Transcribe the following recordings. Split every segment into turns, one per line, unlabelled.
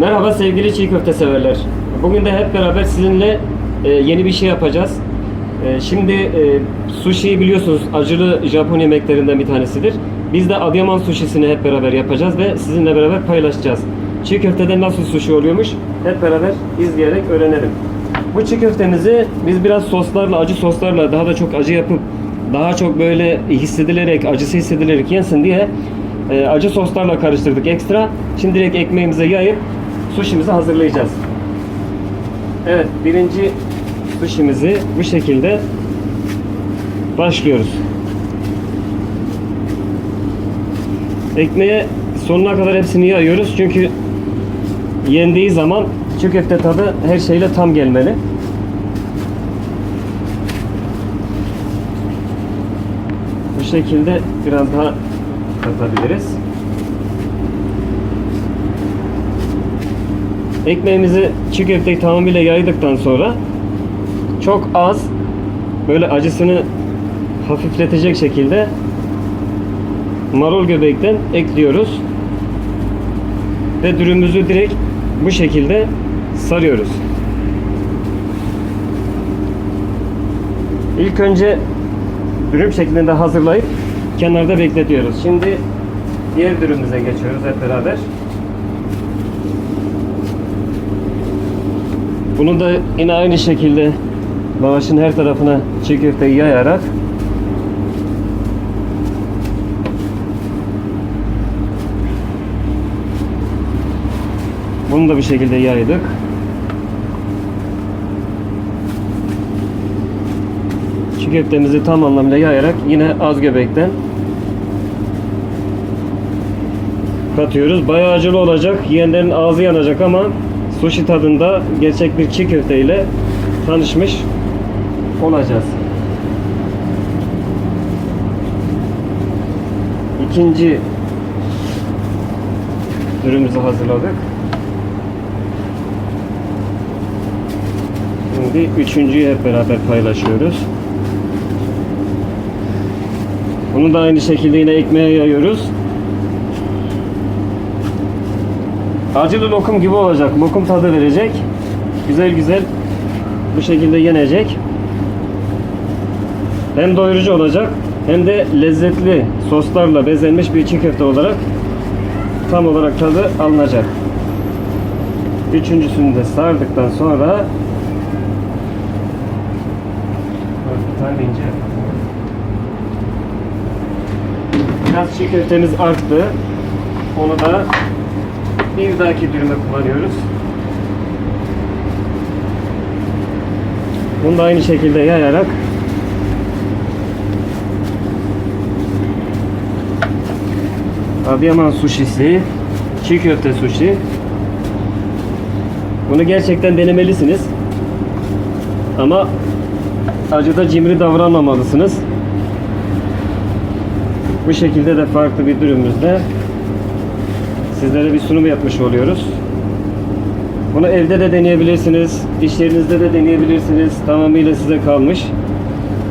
Merhaba sevgili çiğ köfte severler. Bugün de hep beraber sizinle e, yeni bir şey yapacağız. E, şimdi e, sushi'yi biliyorsunuz acılı Japon yemeklerinden bir tanesidir. Biz de Adıyaman sushi'sini hep beraber yapacağız ve sizinle beraber paylaşacağız. Çiğ köftede nasıl sushi oluyormuş hep beraber izleyerek öğrenelim. Bu çiğ köftemizi biz biraz soslarla, acı soslarla daha da çok acı yapıp daha çok böyle hissedilerek, acısı hissedilerek yensin diye e, acı soslarla karıştırdık ekstra. Şimdi direkt ekmeğimize yayıp sushi'mizi hazırlayacağız. Evet, birinci sushi'mizi bu şekilde başlıyoruz. Ekmeğe sonuna kadar hepsini yayıyoruz çünkü yendiği zaman çiğ köfte tadı her şeyle tam gelmeli. Bu şekilde biraz daha katabiliriz. Ekmeğimizi çiğ köfteyi tamamıyla yaydıktan sonra çok az böyle acısını hafifletecek şekilde marul göbekten ekliyoruz. Ve dürümümüzü direkt bu şekilde sarıyoruz. İlk önce dürüm şeklinde hazırlayıp kenarda bekletiyoruz. Şimdi diğer dürümümüze geçiyoruz hep beraber. Bunu da yine aynı şekilde lavaşın her tarafına çiğ yayarak bunu da bir şekilde yaydık. Çiğ tam anlamıyla yayarak yine az göbekten katıyoruz. Bayağı acılı olacak. Yiyenlerin ağzı yanacak ama sushi tadında gerçek bir çiğ köfte ile tanışmış olacağız. İkinci ürünümüzü hazırladık. Şimdi üçüncüyü hep beraber paylaşıyoruz. Bunu da aynı şekilde yine ekmeğe yayıyoruz. Acılı lokum gibi olacak. Lokum tadı verecek. Güzel güzel bu şekilde yenecek. Hem doyurucu olacak hem de lezzetli soslarla bezenmiş bir çiğ köfte olarak tam olarak tadı alınacak. Üçüncüsünü de sardıktan sonra. Biraz çiğ köftemiz arttı. Onu da bir dahaki dürüme kullanıyoruz. Bunu da aynı şekilde yayarak Adıyaman suşisi, çiğ köfte sushi. Bunu gerçekten denemelisiniz. Ama acıda cimri davranmamalısınız. Bu şekilde de farklı bir dürümümüzde sizlere bir sunum yapmış oluyoruz. Bunu evde de deneyebilirsiniz, iş yerinizde de deneyebilirsiniz. Tamamıyla size kalmış.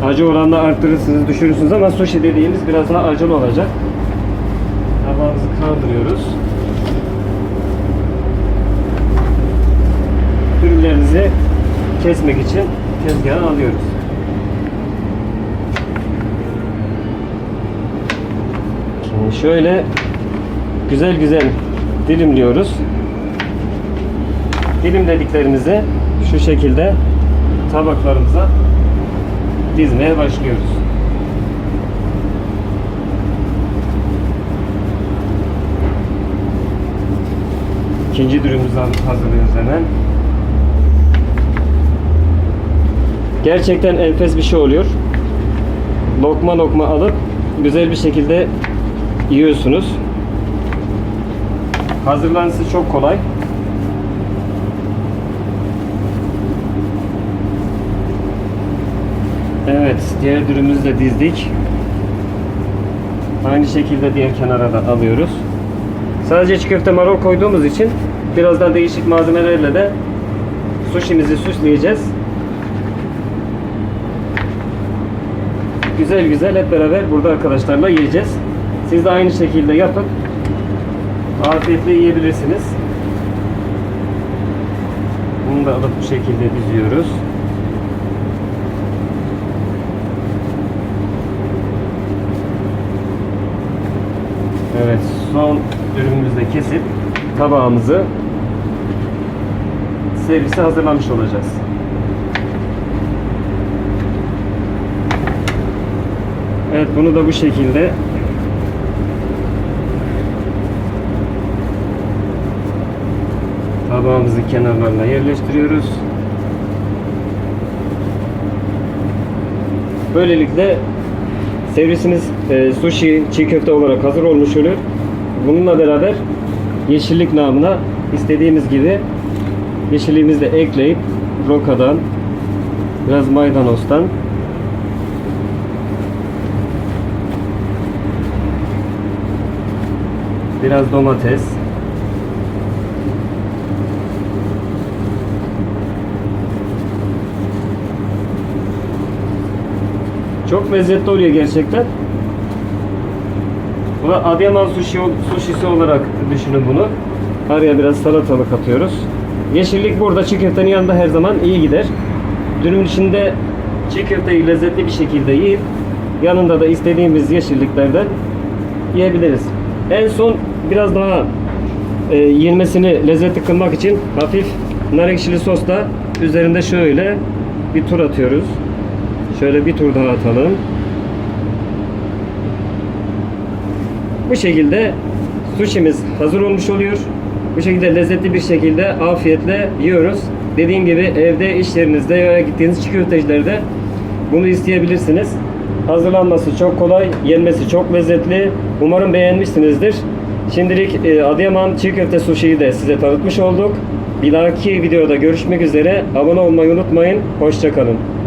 Acı oranını arttırırsınız, düşürürsünüz ama sushi dediğimiz biraz daha acılı olacak. Tabağımızı kaldırıyoruz. Ürünlerinizi kesmek için tezgaha alıyoruz. Şimdi şöyle güzel güzel dilimliyoruz. Dilimlediklerimizi şu şekilde tabaklarımıza dizmeye başlıyoruz. İkinci dürümümüzü hazırlıyoruz hemen. Gerçekten enfes bir şey oluyor. Lokma lokma alıp güzel bir şekilde yiyorsunuz. Hazırlanması çok kolay. Evet, diğer dürümümüzü de dizdik. Aynı şekilde diğer kenara da alıyoruz. Sadece çiğ köfte marul koyduğumuz için birazdan değişik malzemelerle de sushi'mizi süsleyeceğiz. Güzel güzel hep beraber burada arkadaşlarla yiyeceğiz. Siz de aynı şekilde yapıp afiyetle yiyebilirsiniz. Bunu da alıp bu şekilde diziyoruz. Evet, son ürünümüzü de kesip tabağımızı servise hazırlamış olacağız. Evet, bunu da bu şekilde tabağımızın kenarlarına yerleştiriyoruz. Böylelikle servisimiz e, sushi, çiğ köfte olarak hazır olmuş olur. Bununla beraber yeşillik namına istediğimiz gibi yeşilliğimizi de ekleyip rokadan biraz maydanozdan biraz domates Çok lezzetli oluyor gerçekten. Bu da Adıyaman sushi, sushisi olarak düşünün bunu. Araya biraz salatalık atıyoruz. Yeşillik burada çiğ köftenin yanında her zaman iyi gider. Dürümün içinde çiğ köfteyi lezzetli bir şekilde yiyip yanında da istediğimiz yeşilliklerden yiyebiliriz. En son biraz daha e, yenmesini lezzetli kılmak için hafif nar ekşili sosla üzerinde şöyle bir tur atıyoruz. Şöyle bir tur daha atalım. Bu şekilde sushi'miz hazır olmuş oluyor. Bu şekilde lezzetli bir şekilde afiyetle yiyoruz. Dediğim gibi evde, iş yerinizde ya gittiğiniz çiğ köftecilerde bunu isteyebilirsiniz. Hazırlanması çok kolay, yenmesi çok lezzetli. Umarım beğenmişsinizdir. Şimdilik e, Adıyaman çiğ köfte sushi'yi de size tanıtmış olduk. Bir dahaki videoda görüşmek üzere. Abone olmayı unutmayın. Hoşçakalın.